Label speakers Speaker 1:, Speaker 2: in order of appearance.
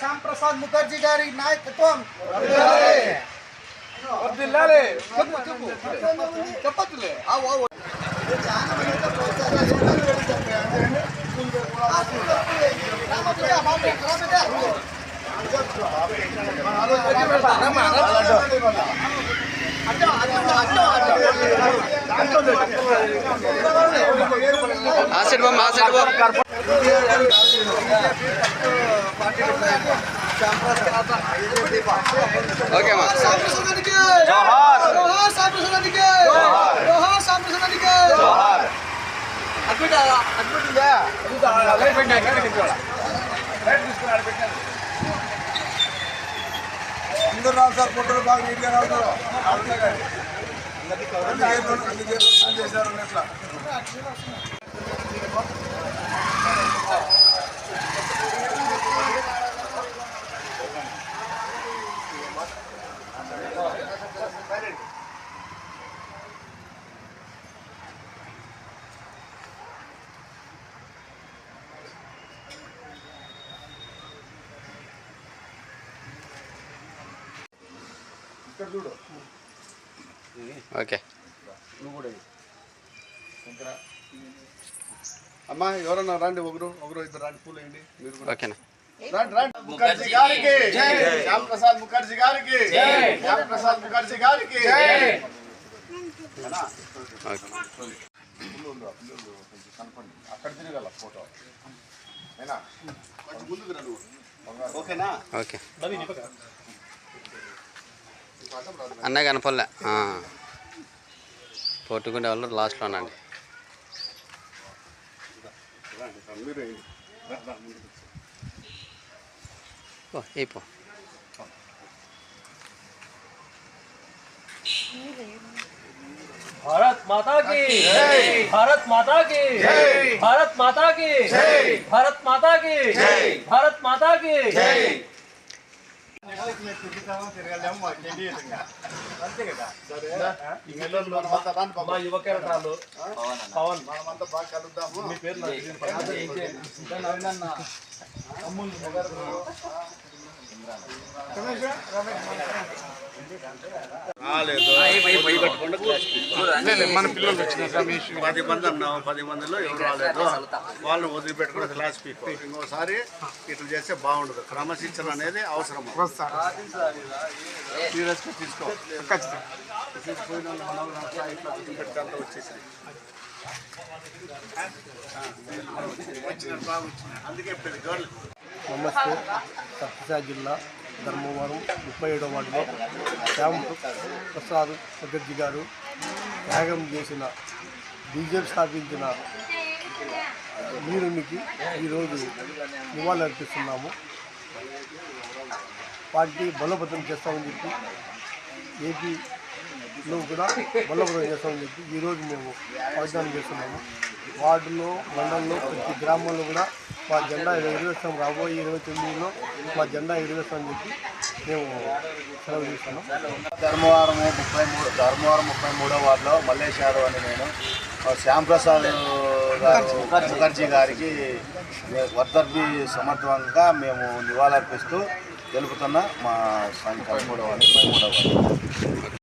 Speaker 1: ಶ್ಯಾಮ್ ಪ್ರಸಾದ್ ಮುಖರ್ಜಿ ಗಾರಿ ಇದೆ
Speaker 2: ಒಂದು ಸೈಡ್ వద్దిల్లాలే
Speaker 1: చెప్పు చెప్పు. చెప్పచ్చులే ఆ సైడ్
Speaker 2: బామ్ ఆ సైడ్ బామ్ ఓకే మా
Speaker 1: అందరూ రావు సార్ ఫోటోలు బాగా నీట్గా రావుతారు అన్ని చేశారు ఎట్లా ఇక్కడ చూడు.
Speaker 2: ఓకే.
Speaker 1: నువ్వు కూడా అమ్మా ఎవరన్నా రండి ఒకరు ఒకరు ఇద్దరు రండి పూలు వేయండి. మీరు కూడా.
Speaker 2: ఓకేనా?
Speaker 1: రండి రండి. ముఖర్జీ గారికి. శ్యామ్ ప్రసాద్ ముఖర్జీ గారికి. శ్యామ్ ప్రసాద్ ముఖర్జీ గారికి. కనపండి అక్కడ తిరగాల ఫోటో. ఓకేనా?
Speaker 2: ఓకే అన్న కనపల్లే పొట్టుకుంటే వాళ్ళు లాస్ట్లో అనండి
Speaker 1: మీరు వేయండి. రా, రా, ముందుకు.
Speaker 2: ఓ అయిపో
Speaker 3: भारत माता की भारत माता की भारत माता की भारत माता की भारत माता की
Speaker 1: తిరగలేము, మాకు తెలియదు ఇంకా. అంతే కదా? సరే. పిల్లలు మనమంతా రాండి బాబు.
Speaker 3: మా యువ కెరటాలు పవన్
Speaker 1: మనమంతా బాగా కలుద్దాము.
Speaker 3: మీ పేరు నాకు తెలియదు.
Speaker 1: మన పిల్లలు వచ్చిన
Speaker 4: పది మంది అన్నాం పది మందిలో ఎవరు రాలేదు వాళ్ళని వదిలిపెట్టుకుని క్లాస్ పీక్ ఇంకోసారి ఇట్లా చేస్తే బాగుండదు క్రమశిక్షణ అనేది అవసరం సీరియస్గా తీసుకో తీసుకుపోయిన ఇట్లా వదిలిపెట్టి అంతా అందుకే
Speaker 5: నమస్తే సత్యసాయి జిల్లా. ధర్మవరం ముప్పై ఏడవ వార్డులో శ్యామ్ ప్రసాద్ ముఖర్జీ గారు త్యాగం చేసిన బీజేపీ స్థాపించిన వీరునికి ఈరోజు నివాళులర్పిస్తున్నాము పార్టీ బలోపేతం చేస్తామని చెప్పి ఏపీలో కూడా బలోపేతం చేస్తామని చెప్పి ఈరోజు మేము వాగ్దానం చేస్తున్నాము. వార్డులో మండలంలో ప్రతి గ్రామంలో కూడా మా జెండా ఎగరేస్తాం రాబోయే ఇరవై తొమ్మిదిలో మా జెండా ఎగరేస్తామని చెప్పి మేము సెలవు చేస్తున్నాం.
Speaker 4: ధర్మవరం ముప్పై మూడు ధర్మవరం ముప్పై మూడో వార్డులో మల్లేష్ యాదవ్ అని నేను శ్యాంప్రసాద్ శ్యామ్ ప్రసాద్ గారు ముఖర్జీ గారికి వర్ధర్బి సమర్థవంగా మేము నివాళులర్పిస్తూ తెలుపుతున్న మా సంఖ్య మూడవ ముప్పై మూడవ